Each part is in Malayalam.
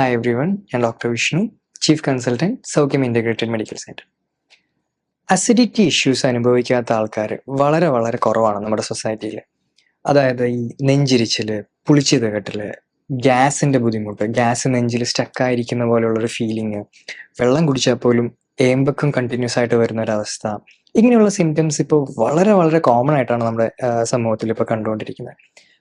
ഹായ് എവ്രി വൺ ഞാൻ doctor Vishnu chief consultant Saukhyam integrated medical centre acidity issues അനുഭവിക്കാത്ത ആൾക്കാർ വളരെ വളരെ കുറവാണ് നമ്മുടെ സൊസൈറ്റിയിൽ അതായത് ഈ നെഞ്ചിരിച്ചിൽ പുളിച്ചു തകട്ടൽ ഗ്യാസിന്റെ ബുദ്ധിമുട്ട് ഗ്യാസ് നെഞ്ചിൽ സ്റ്റക്കായിരിക്കുന്ന പോലുള്ളൊരു ഫീലിംഗ് വെള്ളം കുടിച്ചാൽ പോലും ഏമ്പക്കം കണ്ടിന്യൂസ് ആയിട്ട് വരുന്ന ഒരു അവസ്ഥ ഇങ്ങനെയുള്ള സിംറ്റംസ് ഇപ്പോൾ വളരെ വളരെ കോമൺ ആയിട്ടാണ് നമ്മുടെ സമൂഹത്തിൽ ഇപ്പോൾ കണ്ടുകൊണ്ടിരിക്കുന്നത്.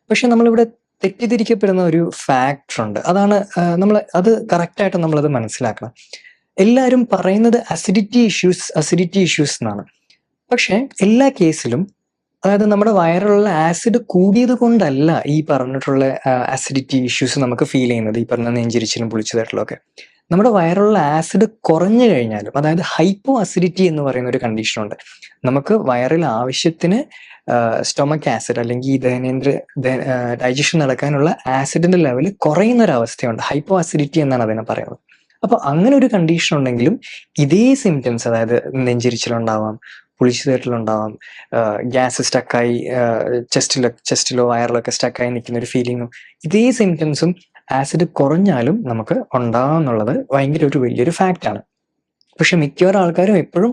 പക്ഷെ നമ്മളിവിടെ തെറ്റിദ്ധരിക്കപ്പെടുന്ന ഒരു ഫാക്ടർ ഉണ്ട്. അതാണ് നമ്മൾ അത് കറക്റ്റായിട്ട് നമ്മളത് മനസ്സിലാക്കണം. എല്ലാവരും പറയുന്നത് അസിഡിറ്റി ഇഷ്യൂസ് അസിഡിറ്റി ഇഷ്യൂസ് എന്നാണ്. പക്ഷെ എല്ലാ കേസിലും അതായത് നമ്മുടെ വയറിലുള്ള ആസിഡ് കൂടിയത് കൊണ്ടല്ല ഈ പറഞ്ഞിട്ടുള്ള അസിഡിറ്റി ഇഷ്യൂസ് നമുക്ക് ഫീൽ ചെയ്യുന്നത്. ഈ പറഞ്ഞ നെഞ്ചിരിച്ചിലും പുളിച്ചതായിട്ടുള്ള ഒക്കെ നമ്മുടെ വയറിലുള്ള ആസിഡ് കുറഞ്ഞു കഴിഞ്ഞാലും അതായത് ഹൈപ്പോ അസിഡിറ്റി എന്ന് പറയുന്ന ഒരു കണ്ടീഷൻ ഉണ്ട്. നമുക്ക് വയറിൽ ആവശ്യത്തിന് സ്റ്റൊമക് ആസിഡ് അല്ലെങ്കിൽ ഈ ദഹനേന്ദ്ര ഡൈജഷൻ നടക്കാനുള്ള ആസിഡിന്റെ ലെവൽ കുറയുന്ന ഒരു അവസ്ഥയുണ്ട്. ഹൈപ്പോ അസിഡിറ്റി എന്നാണ് അതിനെ പറയുന്നത്. അപ്പൊ അങ്ങനെ ഒരു കണ്ടീഷൻ ഉണ്ടെങ്കിലും ഇതേ സിംറ്റംസ് അതായത് നെഞ്ചിരിച്ചിലുണ്ടാവാം പുളിച്ചുതേട്ടിലുണ്ടാവാം ഗ്യാസ് സ്റ്റക്കായി ചെസ്റ്റിലോ ചെസ്റ്റിലോ വയറിലൊക്കെ സ്റ്റക്കായി നിൽക്കുന്ന ഒരു ഫീലിങ്ങും ഇതേ സിംറ്റംസും ആസിഡ് കുറഞ്ഞാലും നമുക്ക് ഉണ്ടാകാന്നുള്ളത് ഭയങ്കര ഒരു വലിയൊരു ഫാക്റ്റാണ് പക്ഷെ മിക്കവാറും ആൾക്കാരും എപ്പോഴും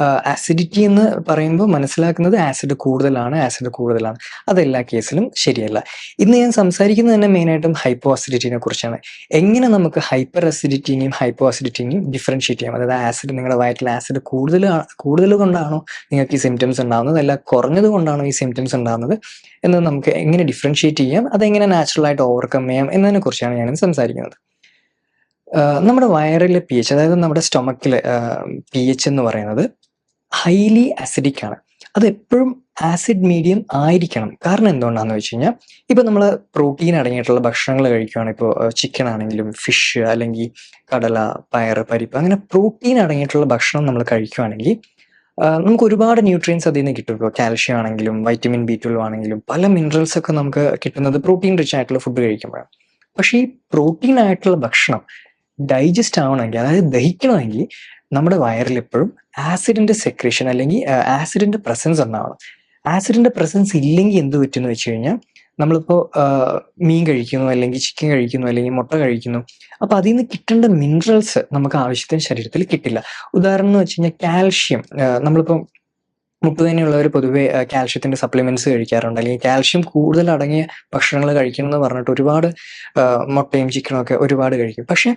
ആസിഡിറ്റി എന്ന് പറയുമ്പോൾ മനസ്സിലാക്കുന്നത് ആസിഡ് കൂടുതലാണ് ആസിഡ് കൂടുതലാണ്. അതെല്ലാ കേസിലും ശരിയല്ല. ഇന്ന് ഞാൻ സംസാരിക്കുന്നത് തന്നെ മെയിനായിട്ടും ഹൈപ്പോ അസിഡിറ്റിനെ കുറിച്ചാണ്. എങ്ങനെ നമുക്ക് ഹൈപ്പർ അസിഡിറ്റിനെയും ഹൈപ്പോ അസിഡിറ്റിനെയും ഡിഫറൻഷിയേറ്റ് ചെയ്യാം? അതായത് ആസിഡ് നിങ്ങളുടെ വയറ്റിൽ ആസിഡ് കൂടുതൽ കൂടുതൽ കൊണ്ടാണോ നിങ്ങൾക്ക് ഈ സിംറ്റംസ് ഉണ്ടാകുന്നത് അല്ല കുറഞ്ഞത് കൊണ്ടാണോ ഈ സിംറ്റംസ് ഉണ്ടാകുന്നത് എന്ന് നമുക്ക് എങ്ങനെ ഡിഫറൻഷിയേറ്റ് ചെയ്യാം? അതെങ്ങനെ നാച്ചുറലായിട്ട് ഓവർകം ചെയ്യാം? എന്നതിനെ കുറിച്ചാണ് ഞാൻ സംസാരിക്കുന്നത്. നമ്മുടെ വയറിലെ പി എച്ച് അതായത് നമ്മുടെ സ്റ്റൊമക്കിലെ പി എച്ച് എന്ന് പറയുന്നത് ഹൈലി അസിഡിക് ആണ്. അത് എപ്പോഴും ആസിഡ് മീഡിയം ആയിരിക്കണം. കാരണം എന്തുകൊണ്ടാണെന്ന് വെച്ച് കഴിഞ്ഞാൽ ഇപ്പം നമ്മൾ പ്രോട്ടീൻ അടങ്ങിയിട്ടുള്ള ഭക്ഷണങ്ങൾ കഴിക്കുകയാണ് ഇപ്പോൾ ചിക്കൻ ആണെങ്കിലും ഫിഷ് അല്ലെങ്കിൽ കടല പയർ പരിപ്പ് അങ്ങനെ പ്രോട്ടീൻ അടങ്ങിയിട്ടുള്ള ഭക്ഷണം നമ്മൾ കഴിക്കുകയാണെങ്കിൽ നമുക്ക് ഒരുപാട് ന്യൂട്രിയൻസ് അതിൽ നിന്ന് കിട്ടും. ഇപ്പോൾ കാൽഷ്യം ആണെങ്കിലും വൈറ്റമിൻ ബി ട്വൽവ് ആണെങ്കിലും പല മിനറൽസ് ഒക്കെ നമുക്ക് കിട്ടുന്നത് പ്രോട്ടീൻ റിച്ച് ആയിട്ടുള്ള ഫുഡ് കഴിക്കുമ്പോഴാണ്. പക്ഷേ ഈ പ്രോട്ടീൻ ആയിട്ടുള്ള ഭക്ഷണം ഡൈജസ്റ്റ് ആവണമെങ്കിൽ അതായത് ദഹിക്കണമെങ്കിൽ നമ്മുടെ വയറിൽ എപ്പോഴും ആസിഡിന്റെ സെക്രേഷൻ അല്ലെങ്കിൽ ആസിഡിന്റെ പ്രസൻസ് ഉണ്ടാവണം. ആസിഡിന്റെ പ്രസൻസ് ഇല്ലെങ്കിൽ എന്ത് പറ്റുമെന്ന് വെച്ച് കഴിഞ്ഞാൽ നമ്മളിപ്പോൾ മീൻ കഴിക്കുന്നു അല്ലെങ്കിൽ ചിക്കൻ കഴിക്കുന്നു അല്ലെങ്കിൽ മുട്ട കഴിക്കുന്നു അപ്പൊ അതിൽ നിന്ന് കിട്ടേണ്ട മിനറൽസ് നമുക്ക് ആവശ്യത്തിന് ശരീരത്തിൽ കിട്ടില്ല. ഉദാഹരണം എന്ന് വെച്ച് കഴിഞ്ഞാൽ കാൽഷ്യം നമ്മളിപ്പോൾ മുട്ടുതന്നെയുള്ളവർ പൊതുവെ കാൽഷ്യത്തിന്റെ സപ്ലിമെന്റ്സ് കഴിക്കാറുണ്ട്. അല്ലെങ്കിൽ കാൽഷ്യം കൂടുതൽ അടങ്ങിയ ഭക്ഷണങ്ങൾ കഴിക്കണം എന്ന് പറഞ്ഞിട്ട് ഒരുപാട് മുട്ടയും ചിക്കനും ഒക്കെ ഒരുപാട് കഴിക്കും. പക്ഷെ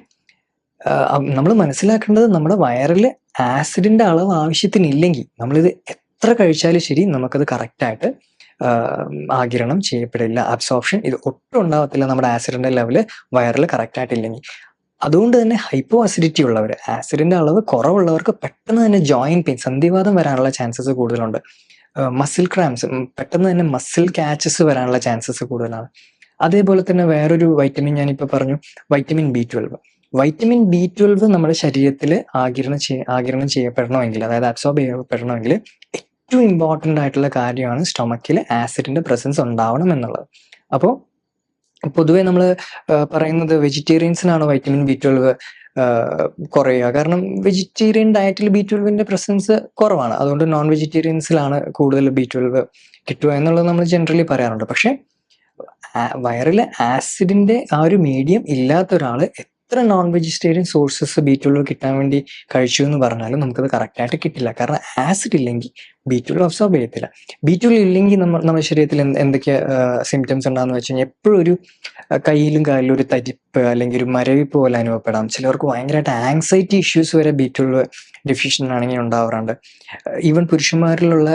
നമ്മൾ മനസ്സിലാക്കേണ്ടത് നമ്മുടെ വയറിൽ ആസിഡിന്റെ അളവ് ആവശ്യത്തിനില്ലെങ്കിൽ നമ്മളിത് എത്ര കഴിച്ചാലും ശരി നമുക്കത് കറക്റ്റായിട്ട് ആകിരണം ചെയ്യപ്പെടില്ല. അബ്സോർപ്ഷൻ ഇത് ഒട്ടും ഉണ്ടാവത്തില്ല നമ്മുടെ ആസിഡിന്റെ ലെവൽ വയറിൽ കറക്റ്റായിട്ടില്ലെങ്കിൽ അതുകൊണ്ട് തന്നെ ഹൈപ്പോ അസിഡിറ്റി ഉള്ളവർ ആസിഡിന്റെ അളവ് കുറവുള്ളവർക്ക് പെട്ടെന്ന് തന്നെ ജോയിന്റ് പെയിൻ സന്ധിവാദം വരാനുള്ള ചാൻസസ് കൂടുതലുണ്ട്. മസിൽ ക്രാംസ് പെട്ടെന്ന് തന്നെ മസിൽ കാച്ചസ് വരാനുള്ള ചാൻസസ് കൂടുതലാണ്. അതേപോലെ തന്നെ വേറൊരു വൈറ്റമിൻ ഞാനിപ്പോൾ പറഞ്ഞു vitamin B twelve vitamin B twelve നമ്മുടെ ശരീരത്തിൽ ആകിരണം ചെയ്യ ആകിരണം ചെയ്യപ്പെടണമെങ്കിൽ അതായത് അബ്സോർബ് ചെയ്യപ്പെടണമെങ്കിൽ ഏറ്റവും ഇമ്പോർട്ടന്റ് ആയിട്ടുള്ള കാര്യമാണ് സ്റ്റൊമക്കിൽ ആസിഡിന്റെ പ്രസൻസ് ഉണ്ടാവണം എന്നുള്ളത്. അപ്പോൾ പൊതുവെ നമ്മൾ പറയുന്നത് വെജിറ്റേറിയൻസിനാണ് വൈറ്റമിൻ ബി ട്വൽവ് കുറയുക. കാരണം വെജിറ്റേറിയൻ ഡയറ്റിൽ ബി ട്വൽവിന്റെ പ്രസൻസ് കുറവാണ്. അതുകൊണ്ട് നോൺ വെജിറ്റേറിയൻസിലാണ് കൂടുതൽ ബി ട്വൽവ് കിട്ടുക എന്നുള്ളത് നമ്മൾ ജനറലി പറയാറുണ്ട്. പക്ഷേ വയറിൽ ആസിഡിന്റെ ആ ഒരു മീഡിയം ഇല്ലാത്ത ഒരാൾ എത്ര non vegetarian sources B twelve കിട്ടാൻ വേണ്ടി കഴിച്ചു എന്ന് പറഞ്ഞാലും നമുക്കത് കറക്റ്റായിട്ട് കിട്ടില്ല. കാരണം ആസിഡ് ഇല്ലെങ്കിൽ ബി ട്വൽവ് അബ്സോർബ് ചെയ്യത്തില്ല. ബി ഇല്ലെങ്കിൽ നമ്മൾ നമ്മുടെ ശരീരത്തിൽ എന്തൊക്കെ സിംറ്റംസ് ഉണ്ടാകുന്ന വെച്ച് കഴിഞ്ഞാൽ എപ്പോഴും ഒരു കയ്യിലും കാലിലും ഒരു തരിപ്പ് അല്ലെങ്കിൽ ഒരു മരവിപ്പ് പോലെ അനുഭവപ്പെടാം. ചിലർക്ക് ഭയങ്കരമായിട്ട് ആങ്സൈറ്റി ഇഷ്യൂസ് വരെ ബീറ്റുള്ള ഡെഫിഷ്യൻ ആണെങ്കിൽ ഉണ്ടാവാറുണ്ട്. ഈവൻ പുരുഷന്മാരിലുള്ള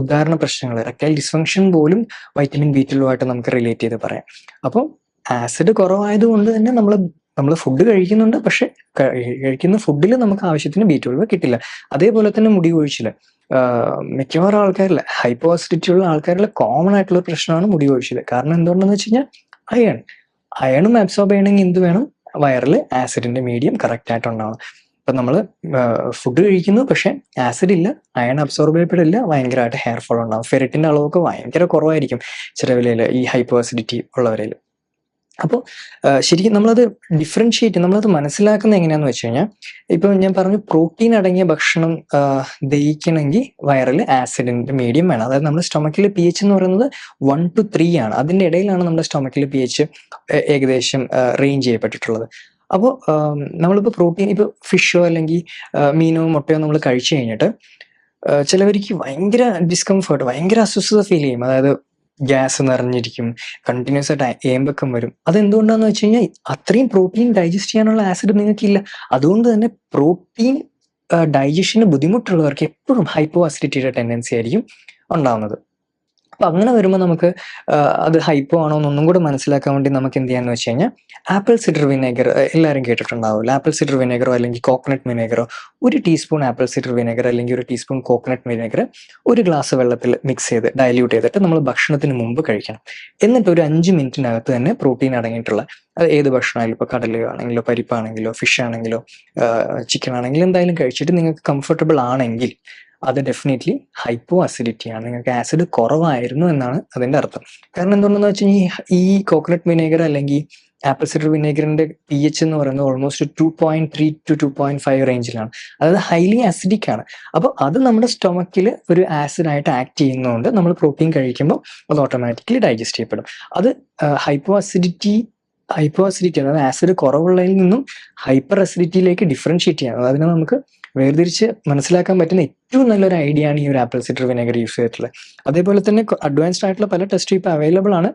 ഉദാഹരണ പ്രശ്നങ്ങൾ റെക്ടൈൽ ഡിസ്ഫങ്ഷൻ പോലും വൈറ്റമിൻ ബി ട്വൽവുമായിട്ട് നമുക്ക് റിലേറ്റ് ചെയ്ത് പറയാം. അപ്പോൾ ആസിഡ് കുറവായതുകൊണ്ട് തന്നെ നമ്മൾ നമ്മൾ ഫുഡ് കഴിക്കുന്നുണ്ട് പക്ഷെ കഴിക്കുന്ന ഫുഡിൽ നമുക്ക് ആവശ്യത്തിന് ബി ട്വൽവ് കിട്ടില്ല. അതേപോലെ തന്നെ മുടി കൊഴിച്ചിൽ. മിക്കവാറും ആൾക്കാരിൽ ഹൈപ്പോ അസിഡിറ്റി ഉള്ള ആൾക്കാരിൽ കോമൺ ആയിട്ടുള്ള പ്രശ്നമാണ് മുടി കൊഴിച്ചിൽ. കാരണം എന്തുകൊണ്ടെന്ന് വെച്ച് കഴിഞ്ഞാൽ അയൺ. അയണും അബ്സോർബ് ചെയ്യണമെങ്കിൽ എന്ത് വേണം? വയറിൽ ആസിഡിന്റെ മീഡിയം കറക്റ്റ് ആയിട്ട് ഉണ്ടാവണം. ഇപ്പൊ നമ്മൾ ഫുഡ് കഴിക്കുന്നു പക്ഷെ ആസിഡ് ഇല്ല അയൺ അബ്സോർബ് ചെയ്യപ്പെടില്ല ഭയങ്കരമായിട്ട് ഹെയർ ഫോൾ ഉണ്ടാവും. ഫെറിറ്റിന്റെ അളവൊക്കെ ഭയങ്കര കുറവായിരിക്കും ചിലവിലയിൽ ഈ ഹൈപ്പോ അസിഡിറ്റി ഉള്ളവരിൽ അപ്പോൾ ശരിക്കും നമ്മളത് ഡിഫറൻഷിയേറ്റ് നമ്മളത് മനസ്സിലാക്കുന്നത് എങ്ങനെയാന്ന് വെച്ച് കഴിഞ്ഞാൽ ഇപ്പൊ ഞാൻ പറഞ്ഞു പ്രോട്ടീൻ അടങ്ങിയ ഭക്ഷണം ദഹിക്കണമെങ്കിൽ വയറിൽ ആസിഡിന്റെ മീഡിയം വേണം. അതായത് നമ്മുടെ സ്റ്റൊമക്കിൽ പി എച്ച് എന്ന് പറയുന്നത് വൺ ടു ത്രീ ആണ്. അതിന്റെ ഇടയിലാണ് നമ്മുടെ സ്റ്റൊമക്കിൽ പി എച്ച് ഏകദേശം റേഞ്ച് ചെയ്യപ്പെട്ടിട്ടുള്ളത്. അപ്പോൾ നമ്മളിപ്പോൾ പ്രോട്ടീൻ ഇപ്പോൾ ഫിഷോ അല്ലെങ്കിൽ മീനോ മുട്ടയോ നമ്മൾ കഴിച്ചു കഴിഞ്ഞിട്ട് ചിലവർക്ക് ഭയങ്കര ഡിസ്കംഫേർട്ട് ഭയങ്കര അസ്വസ്ഥത ഫീൽ ചെയ്യും. അതായത് ഗ്യാസ് നിറഞ്ഞിരിക്കും. കണ്ടിന്യൂസ് ആയിട്ട് ഏമ്പക്കം വരും. അതെന്തുകൊണ്ടാന്ന് വെച്ച് കഴിഞ്ഞാൽ അത്രയും പ്രോട്ടീൻ ഡൈജസ്റ്റ് ചെയ്യാനുള്ള ആസിഡ് നിങ്ങൾക്കില്ല. അതുകൊണ്ട് തന്നെ പ്രോട്ടീൻ ഡൈജഷന് ബുദ്ധിമുട്ടുള്ളവർക്ക് എപ്പോഴും ഹൈപ്പോ അസിഡിറ്റിയുടെ ടെൻഡൻസി ആയിരിക്കും ഉണ്ടാവുന്നത്. അപ്പൊ അങ്ങനെ വരുമ്പോൾ നമുക്ക് അത് ഹൈപ്പോ ആണോ എന്നൊന്നും കൂടെ മനസ്സിലാക്കാൻ വേണ്ടി നമുക്ക് എന്ത് ചെയ്യാന്ന് വെച്ച് കഴിഞ്ഞാൽ ആപ്പിൾ സിഡർ വിനേഗർ എല്ലാവരും കേട്ടിട്ടുണ്ടാവില്ല ആപ്പിൾ സിഡർ വിനേഗറോ അല്ലെങ്കിൽ കോക്കനട്ട് വിനേഗറോ ഒരു ടീസ്പൂൺ ആപ്പിൾ സിഡർ വിനേഗർ അല്ലെങ്കിൽ ഒരു ടീസ്പൂൺ കോക്കനട്ട് വിനേഗർ ഒരു ഗ്ലാസ് വെള്ളത്തിൽ മിക്സ് ചെയ്ത് ഡയല്യൂട്ട് ചെയ്തിട്ട് നമ്മൾ ഭക്ഷണത്തിന് മുമ്പ് കഴിക്കണം. എന്നിട്ട് ഒരു അഞ്ച് മിനിറ്റിനകത്ത് തന്നെ പ്രോട്ടീൻ അടങ്ങിയിട്ടുള്ള അത് ഏത് ഭക്ഷണമായാലും ഇപ്പോൾ കടലയോ ആണെങ്കിലോ പരിപ്പാണെങ്കിലോ ഫിഷ് ആണെങ്കിലോ ചിക്കൻ ആണെങ്കിലും എന്തായാലും കഴിച്ചിട്ട് നിങ്ങൾക്ക് കംഫർട്ടബിൾ ആണെങ്കിൽ അത് ഡെഫിനറ്റ്ലി ഹൈപ്പോ അസിഡിറ്റി ആണ്. നിങ്ങൾക്ക് ആസിഡ് കുറവായിരുന്നു എന്നാണ് അതിന്റെ അർത്ഥം. കാരണം എന്തുകൊണ്ടെന്ന് വെച്ച് കഴിഞ്ഞാൽ ഈ കോക്കനട്ട് വിനേഗർ അല്ലെങ്കിൽ ആപ്പിൾ സിഡർ വിനേഗറിന്റെ പി എച്ച് എന്ന് പറയുന്നത് almost two point three two two point five റേഞ്ചിലാണ് അതായത് ഹൈലി ആസിഡിക് ആണ്. അപ്പോൾ അത് നമ്മുടെ സ്റ്റൊമക്കിൽ ഒരു ആസിഡ് ആയിട്ട് ആക്ട് ചെയ്യുന്നതുകൊണ്ട് നമ്മൾ പ്രോട്ടീൻ കഴിക്കുമ്പോൾ അത് ഓട്ടോമാറ്റിക്കലി ഡൈജസ്റ്റ് ചെയ്യപ്പെടും. അത് ഹൈപ്പോ അസിഡിറ്റി ഹൈപ്പോ അസിഡിറ്റി അതായത് ആസിഡ് കുറവുള്ളതിൽ നിന്നും ഹൈപ്പർ അസിഡിറ്റിയിലേക്ക് ഡിഫറൻഷിയേറ്റ് ചെയ്യാം. അതിനെ നമുക്ക് വേർതിരിച്ച് മനസ്സിലാക്കാൻ പറ്റുന്ന ഏറ്റവും നല്ലൊരു ഐഡിയ ആണ് ഈ ഒരു ആപ്പിൾ സിഡർ വിനെഗർ യൂസ് ചെയ്തിട്ടുള്ളത്. അതേപോലെ തന്നെ അഡ്വാൻസ്ഡ് ആയിട്ടുള്ള പല ടെസ്റ്റും ഇപ്പോൾ അവൈലബിൾ ആണ്.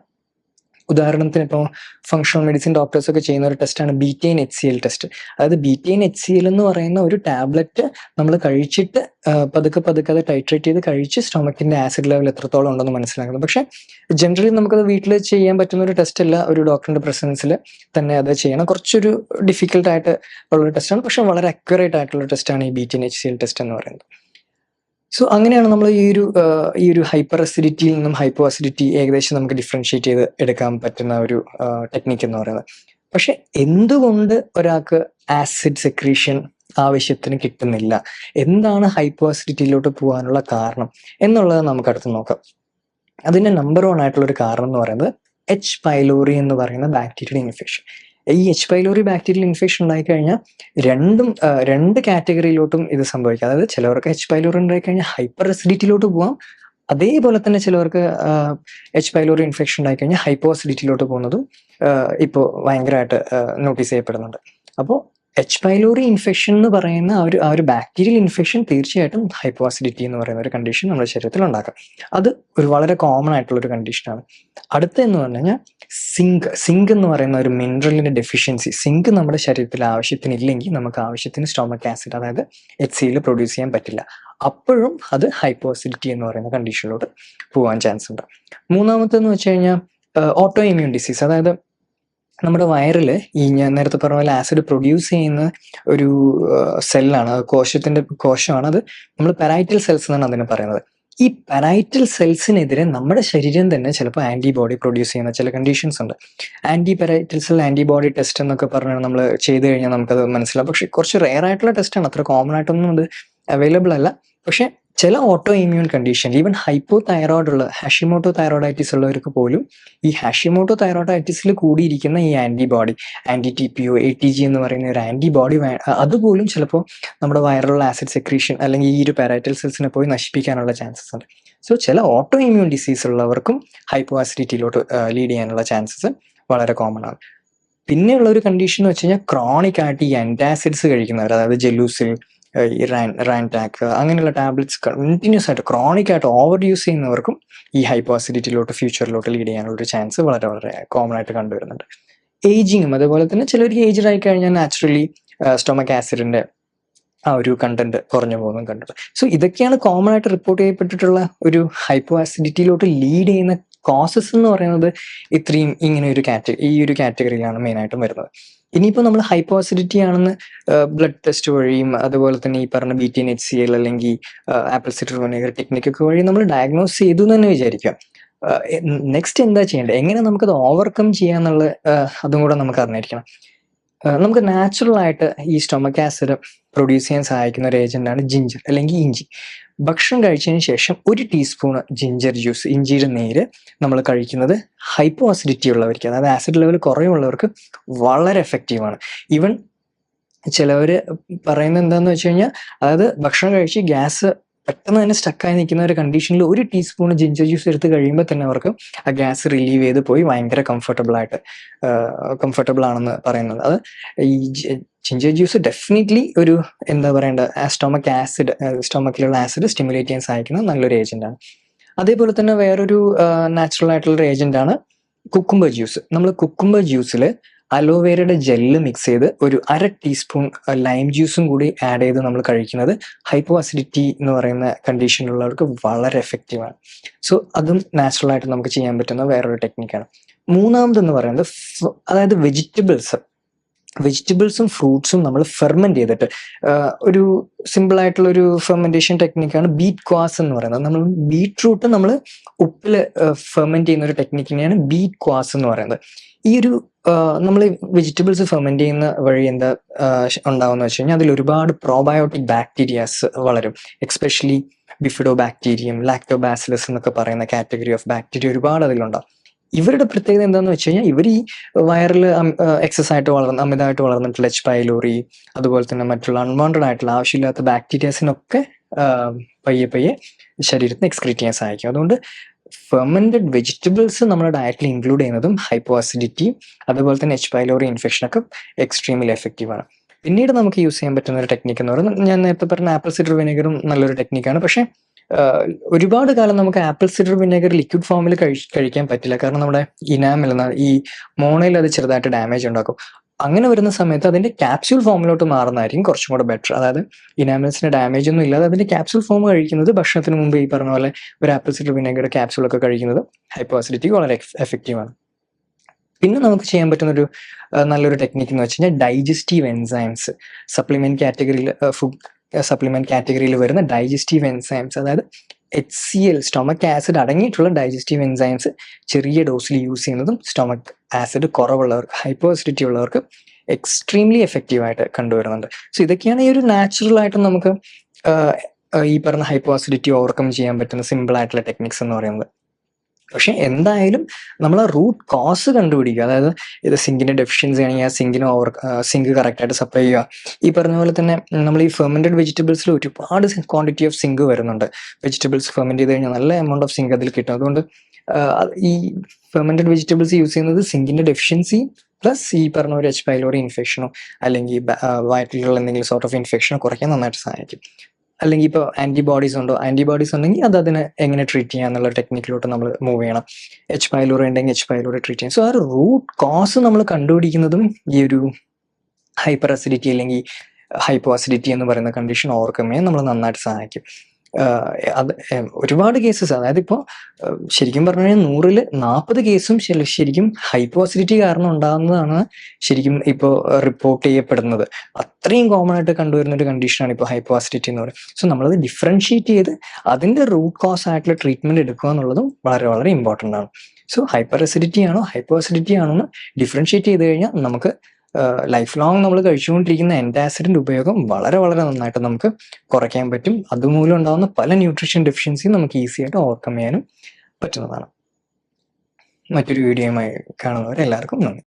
ഉദാഹരണത്തിന് ഇപ്പോൾ ഫങ്ഷണൽ മെഡിസിൻ ഡോക്ടേഴ്സ് ഒക്കെ ചെയ്യുന്ന ഒരു ടെസ്റ്റാണ് betaine H C L test അതായത് ബീറ്റൈൻ എച്ച് സി എൽ എന്ന് പറയുന്ന ഒരു ടാബ്ലറ്റ് നമ്മൾ കഴിച്ചിട്ട് പതുക്കെ പതുക്കെ അത് ടൈട്രേറ്റ് ചെയ്ത് കഴിച്ച് സ്റ്റൊമക്കിന്റെ ആസിഡ് ലെവൽ എത്രത്തോളം ഉണ്ടെന്ന് മനസ്സിലാക്കുന്നത് പക്ഷേ ജനറലി നമുക്കത് വീട്ടിൽ ചെയ്യാൻ പറ്റുന്ന ഒരു ടെസ്റ്റ് അല്ല ഒരു ഡോക്ടറിന്റെ പ്രസൻസിൽ തന്നെ അത് ചെയ്യണം. കുറച്ചൊരു ഡിഫിക്കൽട്ടായിട്ട് ഉള്ളൊരു ഉള്ള ടെസ്റ്റാണ് പക്ഷേ വളരെ അക്യുറേറ്റ് ആയിട്ടുള്ള ടെസ്റ്റാണ് ഈ betaine H C L test എന്ന് പറയുന്നത്. സോ അങ്ങനെയാണ് നമ്മൾ ഈ ഒരു ഈ ഒരു ഹൈപ്പർ അസിഡിറ്റിയിൽ നിന്നും ഹൈപ്പോ അസിഡിറ്റി ഏകദേശം നമുക്ക് ഡിഫറൻഷിയേറ്റ് ചെയ്ത് എടുക്കാൻ പറ്റുന്ന ഒരു ടെക്നിക്ക് എന്ന് പറയുന്നത്. പക്ഷെ എന്തുകൊണ്ട് ഒരാൾക്ക് ആസിഡ് സെക്രീഷൻ ആവശ്യത്തിന് കിട്ടുന്നില്ല? എന്താണ് ഹൈപ്പോ അസിഡിറ്റിയിലോട്ട് പോകാനുള്ള കാരണം? എന്നുള്ളത് നമുക്ക് അടുത്ത് നോക്കാം. അതിന്റെ നമ്പർ വൺ ആയിട്ടുള്ള ഒരു കാരണം എന്ന് പറയുന്നത് എച്ച് പൈലോറി എന്ന് പറയുന്ന ബാക്ടീരിയൽ ഇൻഫെക്ഷൻ ഈ എച്ച് പൈലോറി ബാക്ടീരിയൽ ഇൻഫെക്ഷൻ ഉണ്ടായി കഴിഞ്ഞാൽ രണ്ടും രണ്ട് കാറ്റഗറിയിലോട്ടും ഇത് സംഭവിക്കാം. അതായത് ചിലവർക്ക് എച്ച് പൈലോറി ഉണ്ടായി കഴിഞ്ഞാൽ ഹൈപ്പർ അസിഡിറ്റിയിലോട്ട് പോവാം. അതേപോലെ തന്നെ ചിലവർക്ക് എച്ച് പൈലോറി ഇൻഫെക്ഷൻ ഉണ്ടായി കഴിഞ്ഞാൽ ഹൈപ്പോ അസിഡിറ്റിയിലോട്ട് പോകുന്നതും ഇപ്പോൾ ഭയങ്കരമായിട്ട് നോട്ടീസ് ചെയ്യപ്പെടുന്നുണ്ട്. അപ്പോൾ എച്ച് പൈലോറി ഇൻഫെക്ഷൻ എന്ന് പറയുന്ന ഒരു ആ ഒരു ബാക്ടീരിയൽ ഇൻഫെക്ഷൻ തീർച്ചയായിട്ടും ഹൈപ്പോ അസിഡിറ്റി എന്ന് പറയുന്ന ഒരു കണ്ടീഷൻ നമ്മുടെ ശരീരത്തിൽ ഉണ്ടാക്കാം. അത് ഒരു വളരെ കോമൺ ആയിട്ടുള്ള ഒരു കണ്ടീഷനാണ് അടുത്ത എന്ന് പറഞ്ഞു കഴിഞ്ഞാൽ സിങ്ക് സിങ്ക് എന്ന് പറയുന്ന ഒരു മിനറലിന്റെ ഡെഫിഷ്യൻസി സിങ്ക് നമ്മുടെ ശരീരത്തിൽ ആവശ്യത്തിന് ഇല്ലെങ്കിൽ നമുക്ക് ആവശ്യത്തിന് സ്റ്റോമക് ആസിഡ് അതായത് എച്ച് സിയിൽ പ്രൊഡ്യൂസ് ചെയ്യാൻ പറ്റില്ല. അപ്പോഴും അത് ഹൈപ്പോ അസിഡിറ്റി എന്ന് പറയുന്ന കണ്ടീഷനിലോട്ട് പോകാൻ ചാൻസ് ഉണ്ട്. മൂന്നാമത്തെന്ന് വെച്ച് കഴിഞ്ഞാൽ ഓട്ടോ ഇമ്മ്യൂൺ ഡിസീസ് അതായത് നമ്മുടെ വയറിൽ ഈ ഞാൻ നേരത്തെ പറഞ്ഞ പോലെ ആസിഡ് പ്രൊഡ്യൂസ് ചെയ്യുന്ന ഒരു സെല്ലാണ് കോശത്തിന്റെ കോശമാണ്. അത് നമ്മൾ പെരൈറ്റൽ സെൽസ് എന്നാണ് അതിനെ പറയുന്നത്. ഈ പെരൈറ്റൽ സെൽസിനെതിരെ നമ്മുടെ ശരീരം തന്നെ ചിലപ്പോൾ ആന്റിബോഡി പ്രൊഡ്യൂസ് ചെയ്യുന്ന ചില കണ്ടീഷൻസ് ഉണ്ട്. Anti parietal cell antibody test എന്നൊക്കെ പറഞ്ഞാൽ നമ്മൾ ചെയ്ത് കഴിഞ്ഞാൽ നമുക്കത് മനസ്സിലാവും. പക്ഷെ കുറച്ച് റെയർ ആയിട്ടുള്ള ടെസ്റ്റാണ് അത്ര കോമൺ ആയിട്ടൊന്നും അത് അവൈലബിൾ അല്ല. പക്ഷെ ചില auto immune condition even hypo thyroid ഉള്ള ഹാഷിമോട്ടോ തൈറോയിഡൈറ്റിസ് ഉള്ളവർക്ക് പോലും ഈ ഹാഷിമോട്ടോ തൈറോയിഡൈറ്റിസിൽ കൂടിയിരിക്കുന്ന ഈ antibody anti T P O A T G എന്ന് പറയുന്ന ഒരു ആന്റിബോഡി അതുപോലും ചിലപ്പോൾ നമ്മുടെ വയറുള്ള ആസിഡ് സെക്രീഷൻ അല്ലെങ്കിൽ ഈ ഒരു പാരൈറ്റൽ സെൽസിനെ പോയി നശിപ്പിക്കാനുള്ള ചാൻസസ് ഉണ്ട്. സോ ചില ഓട്ടോ ഇമ്മ്യൂൺ ഡിസീസ് ഉള്ളവർക്കും ഹൈപ്പോ ആസിഡിറ്റിയിലോട്ട് ലീഡ് ചെയ്യാനുള്ള ചാൻസസ് വളരെ കോമൺ ആണ്. പിന്നെയുള്ള ഒരു കണ്ടീഷൻ എന്ന് വെച്ച് കഴിഞ്ഞാൽ ക്രോണിക് ആയിട്ട് ഈ ആന്റാസിഡ്സ് കഴിക്കുന്നവർ അതായത് ജെലൂസിൽ ഈ റാൻ റാൻടാക്ക് അങ്ങനെയുള്ള ടാബ്ലറ്റ്സ് കണ്ടിന്യൂസ് ആയിട്ട് ക്രോണിക് ആയിട്ട് ഓവർ യൂസ് ചെയ്യുന്നവർക്കും ഈ ഹൈപ്പോ അസിഡിറ്റിയിലോട്ട് ഫ്യൂച്ചറിലോട്ട് ലീഡ് ചെയ്യാനുള്ള ഒരു ചാൻസ് വളരെ വളരെ കോമൺ ആയിട്ട് കണ്ടുവരുന്നുണ്ട്. ഏജിങ്ങും അതുപോലെ തന്നെ ചിലർക്ക് ഏജ്ഡ് ആയി കഴിഞ്ഞാൽ നാച്ചുറലി സ്റ്റൊമക് ആസിഡിന്റെ ആ ഒരു കണ്ടന്റ് കുറഞ്ഞു പോകുന്നതും കണ്ടിട്ടുണ്ട് സോ ഇതൊക്കെയാണ് കോമൺ ആയിട്ട് റിപ്പോർട്ട് ചെയ്യപ്പെട്ടിട്ടുള്ള ഒരു ഹൈപ്പോ ആസിഡിറ്റിയിലോട്ട് ലീഡ് ചെയ്യുന്ന കോസസ് എന്ന് പറയുന്നത് ഇത്രയും ഇങ്ങനെ ഒരു കാറ്റഗറി ഈ ഒരു കാറ്റഗറിയിലാണ് മെയിൻ ആയിട്ടും വരുന്നത്. ഇനിയിപ്പോൾ നമ്മൾ ഹൈപ്പോസിഡിറ്റി ആണെന്ന് ബ്ലഡ് ടെസ്റ്റ് വഴിയും അതുപോലെ തന്നെ ഈ പറഞ്ഞ B T N H C L അല്ലെങ്കിൽ ആപ്പിൾ സിറ്റർ വിനേഗർ ടെക്നിക്കൊക്കെ വഴി നമ്മൾ ഡയഗ്നോസ് ചെയ്തു തന്നെ വിചാരിക്കാം. നെക്സ്റ്റ് എന്താ ചെയ്യേണ്ടത്? എങ്ങനെ നമുക്കത് ഓവർകം ചെയ്യാന്നുള്ള അതും കൂടെ നമുക്ക് അറിഞ്ഞിരിക്കണം. നമുക്ക് നാച്ചുറൽ ആയിട്ട് ഈ സ്റ്റൊമക് ആസിഡ് പ്രൊഡ്യൂസ് ചെയ്യാൻ സഹായിക്കുന്ന ഒരു ഏജന്റാണ് ജിഞ്ചർ അല്ലെങ്കിൽ ഇഞ്ചി. ഭക്ഷണം കഴിച്ചതിന് ശേഷം ഒരു ടീസ്പൂൺ ജിഞ്ചർ ജ്യൂസ് ഇഞ്ചിയുടെ നീര് നമ്മൾ കഴിക്കുന്നത് ഹൈപ്പോ ആസിഡിറ്റി ഉള്ളവർക്ക് അതായത് ആസിഡ് ലെവൽ കുറവുള്ളവർക്ക് വളരെ എഫക്റ്റീവാണ് ഈവൻ ചിലവർ പറയുന്നത് എന്താണെന്ന് വെച്ച് കഴിഞ്ഞാൽ അതായത് ഭക്ഷണം കഴിച്ച് ഗ്യാസ് പെട്ടെന്ന് തന്നെ സ്റ്റക്കായി നിൽക്കുന്ന ഒരു കണ്ടീഷനിൽ ഒരു ടീസ്പൂൺ ജിഞ്ചർ ജ്യൂസ് എടുത്ത് കഴിയുമ്പോൾ തന്നെ അവർക്ക് ആ ഗ്യാസ് റിലീവ് ചെയ്ത് പോയി ഭയങ്കര കംഫർട്ടബിൾ ആയിട്ട് കംഫർട്ടബിൾ ആണെന്ന് പറയുന്നത്. അത് ഈ ജിഞ്ചർ ജ്യൂസ് ഡെഫിനറ്റ്ലി ഒരു എന്താ പറയേണ്ട സ്റ്റൊമക് ആസിഡ് സ്റ്റൊമക്കിലുള്ള ആസിഡ് സ്റ്റിമുലേറ്റ് ചെയ്യാൻ സഹായിക്കുന്ന നല്ലൊരു ഏജന്റാണ് അതേപോലെ തന്നെ വേറൊരു നാച്ചുറൽ ആയിട്ടുള്ള ഏജന്റാണ് കുക്കുംബർ ജ്യൂസ് നമ്മൾ കുക്കുംബർ ജ്യൂസിൽ അലോവേരയുടെ ജെല്ല് മിക്സ് ചെയ്ത് ഒരു അര ടീസ്പൂൺ ലൈം ജ്യൂസും കൂടി ആഡ് ചെയ്ത് നമ്മൾ കഴിക്കുന്നത് ഹൈപ്പോ അസിഡിറ്റി എന്ന് പറയുന്ന കണ്ടീഷനിലുള്ളവർക്ക് വളരെ എഫക്റ്റീവാണ് സോ അതും നാച്ചുറൽ ആയിട്ട് നമുക്ക് ചെയ്യാൻ പറ്റുന്ന വേറൊരു ടെക്നിക്കാണ് മൂന്നാമതെന്ന് പറയുന്നത് അതായത് വെജിറ്റബിൾസ് വെജിറ്റബിൾസും ഫ്രൂട്ട്സും നമ്മൾ ഫെർമെന്റ് ചെയ്തിട്ട് ഒരു സിമ്പിൾ ആയിട്ടുള്ള ഒരു ഫെർമെന്റേഷൻ ടെക്നിക്കാണ് ബീറ്റ് ക്വാസ് എന്ന് പറയുന്നത്. നമ്മൾ ബീട്രൂട്ട് നമ്മൾ ഉപ്പിൽ ഫെർമെന്റ് ചെയ്യുന്ന ഒരു ടെക്നിക്കിനെയാണ് ബീറ്റ് ക്വാസ് എന്ന് പറയുന്നത്. ഈ ഒരു നമ്മൾ വെജിറ്റബിൾസ് ഫെർമെന്റ് ചെയ്യുന്ന വഴി എന്താ ഉണ്ടാവുന്ന വെച്ച് കഴിഞ്ഞാൽ അതിൽ ഒരുപാട് പ്രോബയോട്ടിക് ബാക്ടീരിയാസ് വളരും. എക്സ്പെഷ്യലി ബിഫിഡോ ബാക്ടീരിയം ലാക്ടോബാസിലസ് എന്നൊക്കെ പറയുന്ന കാറ്റഗറി ഓഫ് ബാക്ടീരിയ ഒരുപാട് അതിലുണ്ടാവും. ഇവരുടെ പ്രത്യേകത എന്താണെന്ന് വെച്ച് കഴിഞ്ഞാൽ ഇവർ ഈ വൈറൽ എക്സസ് ആയിട്ട് വളർന്ന് അമിതമായിട്ട് വളർന്നിട്ടുള്ള എച്ച് പൈലോറി അതുപോലെ തന്നെ മറ്റുള്ള അൺവാണ്ടഡ് ആയിട്ടുള്ള ആവശ്യമില്ലാത്ത ബാക്ടീരിയാസിനൊക്കെ പയ്യെ പയ്യെ ശരീരത്തിന് എക്സ്ക്രീറ്റ് ചെയ്യാൻ സഹായിക്കും. അതുകൊണ്ട് ഫെർമെന്റഡ് വെജിറ്റബിൾസ് നമ്മുടെ ഡയറ്റിൽ ഇൻക്ലൂഡ് ചെയ്യുന്നതും ഹൈപ്പോ അസിഡിറ്റി അതുപോലെ തന്നെ എച്ച് പൈലോറി ഇൻഫെക്ഷനൊക്കെ എക്സ്ട്രീമിലി എഫക്റ്റീവാണ് പിന്നീട് നമുക്ക് യൂസ് ചെയ്യാൻ പറ്റുന്ന ഒരു ടെക്നിക്ക് എന്ന് പറയുന്നത് ഞാൻ നേരത്തെ പറഞ്ഞ ആപ്പിൾ സിഡർ വിനെഗറും നല്ലൊരു ടെക്നിക്കാണ് പക്ഷേ ഒരുപാട് കാലം നമുക്ക് ആപ്പിൾ സിഡർ വിനേഗർ ലിക്വിഡ് ഫോമിൽ കഴിക്കാൻ പറ്റില്ല. കാരണം നമ്മുടെ ഇനാമിൽ ഈ മോണയിൽ അത് ചെറുതായിട്ട് ഡാമേജ് ഉണ്ടാക്കും. അങ്ങനെ വരുന്ന സമയത്ത് അതിന്റെ ക്യാപ്സ്യൂൾ ഫോമിലോട്ട് മാറുന്നതായിരിക്കും കുറച്ചും കൂടെ ബെറ്റർ. അതായത് ഇനാമിൽസിന് ഡാമേജ് ഒന്നും ഇല്ലാതെ അതിന്റെ ക്യാപ്സ്യൂൾ ഫോം കഴിക്കുന്നത് ഭക്ഷണത്തിന് മുമ്പ് ഈ പറഞ്ഞ പോലെ ഒരു ആപ്പിൾ സിഡർ വിനേഗർ ക്യാപ്സ്യൂൾ ഒക്കെ കഴിക്കുന്നത് ഹൈപ്പോ അസിഡിറ്റി വളരെ എഫക്റ്റീവാണ് പിന്നെ നമുക്ക് ചെയ്യാൻ പറ്റുന്ന ഒരു നല്ലൊരു ടെക്നിക്ക് എന്ന് വെച്ച് കഴിഞ്ഞാൽ ഡൈജസ്റ്റീവ് എൻസൈംസ്. സപ്ലിമെന്റ് കാറ്റഗറിയിൽ ഫുഡ് സപ്ലിമെന്റ് കാറ്റഗറിയിൽ വരുന്ന ഡൈജസ്റ്റീവ് എൻസൈംസ് അതായത് H C L stomach acid അടങ്ങിയിട്ടുള്ള ഡൈജസ്റ്റീവ് എൻസൈംസ് ചെറിയ ഡോസിൽ യൂസ് ചെയ്യുന്നതും സ്റ്റൊമക് ആസിഡ് കുറവുള്ളവർക്ക് ഹൈപ്പോസിഡിറ്റി ഉള്ളവർക്ക് എക്സ്ട്രീംലി എഫക്റ്റീവ് ആയിട്ട് കണ്ടുവരുന്നുണ്ട്. സോ ഇതൊക്കെയാണ് ഈ ഒരു നാച്ചുറൽ ആയിട്ട് നമുക്ക് ഈ പറഞ്ഞ ഹൈപ്പോ അസിഡിറ്റി ഓവർകം ചെയ്യാൻ പറ്റുന്ന സിമ്പിൾ ആയിട്ടുള്ള ടെക്നിക്സ് എന്ന് പറയുന്നത്. പക്ഷെ എന്തായാലും നമ്മൾ ആ റൂട്ട് കോസ് കണ്ടുപിടിക്കുക. അതായത് ഇത് സിങ്കിന്റെ ഡെഫിഷ്യൻസി ആണെങ്കിൽ ആ സിങ്കിന് ഓവർ സിങ്ക് കറക്റ്റായിട്ട് സപ്ലൈ ചെയ്യുക. ഈ പറഞ്ഞ പോലെ തന്നെ നമ്മൾ ഈ ഫെർമെന്റഡ് വെജിറ്റബിൾസിൽ ഒരുപാട് ക്വാണ്ടിറ്റി ഓഫ് സിങ്ക് വരുന്നുണ്ട്. വെജിറ്റബിൾസ് ഫെർമെന്റ് ചെയ്ത് കഴിഞ്ഞാൽ നല്ല എമൗണ്ട് ഓഫ് സിങ്ക് അതിൽ കിട്ടും. അതുകൊണ്ട് ഈ ഫെർമെന്റഡ് വെജിറ്റബിൾസ് യൂസ് ചെയ്യുന്നത് സിങ്കിന്റെ ഡെഫിഷ്യൻസി പ്ലസ് ഈ പറഞ്ഞ ഒരു എച്ച് പൈലോറി ഇൻഫെക്ഷനോ അല്ലെങ്കിൽ വയറ്റിലുള്ള എന്തെങ്കിലും സോർട്ട് ഓഫ് ഇൻഫെക്ഷനോ കുറയ്ക്കാൻ നന്നായിട്ട് സഹായിക്കും. അല്ലെങ്കിൽ ഇപ്പോൾ ആന്റിബോഡീസ് ഉണ്ടോ? ആന്റിബോഡീസ് ഉണ്ടെങ്കിൽ അത് അതിനെ എങ്ങനെ ട്രീറ്റ് ചെയ്യാം എന്നുള്ള ടെക്നിക്കിലോട്ട് നമ്മൾ മൂവ് ചെയ്യണം. എച്ച് പൈലോറി ഉണ്ടെങ്കിൽ എച്ച് പൈലോറി ട്രീറ്റ് ചെയ്യാം. സോ ആ റൂട്ട് കോസ് നമ്മൾ കണ്ടുപിടിക്കുന്നതും ഈ ഒരു ഹൈപ്പർ അസിഡിറ്റി അല്ലെങ്കിൽ ഹൈപ്പോ അസിഡിറ്റി എന്ന് പറയുന്ന കണ്ടീഷൻ ചെയ്യാൻ നമ്മൾ നന്നായിട്ട് സഹായിക്കും. അത് ഒരുപാട് കേസസ്. അതായത് ഇപ്പോൾ ശരിക്കും പറഞ്ഞു കഴിഞ്ഞാൽ നൂറിൽ നാൽപ്പത് കേസും ശരിക്കും ഹൈപ്പോസിറ്റി കാരണം ഉണ്ടാകുന്നതാണ് ശരിക്കും ഇപ്പോൾ റിപ്പോർട്ട് ചെയ്യപ്പെടുന്നത്. അത്രയും കോമൺ ആയിട്ട് കണ്ടുവരുന്ന ഒരു കണ്ടീഷനാണ് ഇപ്പോൾ ഹൈപ്പോസിറ്റി എന്ന് പറയുന്നത്. സോ നമ്മളത് ഡിഫറൻഷിയേറ്റ് ചെയ്ത് അതിന്റെ റൂട്ട് കോസ് ആയിട്ടുള്ള ട്രീറ്റ്മെന്റ് എടുക്കുക എന്നുള്ളതും വളരെ വളരെ ഇമ്പോർട്ടന്റ് ആണ്. സോ ഹൈപ്പർ അസിഡിറ്റി ആണോ ഹൈപ്പോ അസിഡിറ്റി ആണോ എന്ന് ഡിഫറൻഷിയേറ്റ് ചെയ്ത് കഴിഞ്ഞാൽ നമുക്ക് ലൈഫ് ലോങ് നമ്മൾ കഴിച്ചുകൊണ്ടിരിക്കുന്ന എന്റാസിഡിന്റെ ഉപയോഗം വളരെ വളരെ നന്നായിട്ട് നമുക്ക് കുറയ്ക്കാൻ പറ്റും. അതുമൂലം ഉണ്ടാകുന്ന പല ന്യൂട്രീഷൻ ഡെഫിഷ്യൻസിയും നമുക്ക് ഈസി ആയിട്ട് ഓവർകം ചെയ്യാനും പറ്റുന്നതാണ്. മറ്റൊരു വീഡിയോയുമായി കാണുന്നവരെ എല്ലാവർക്കും നന്ദി.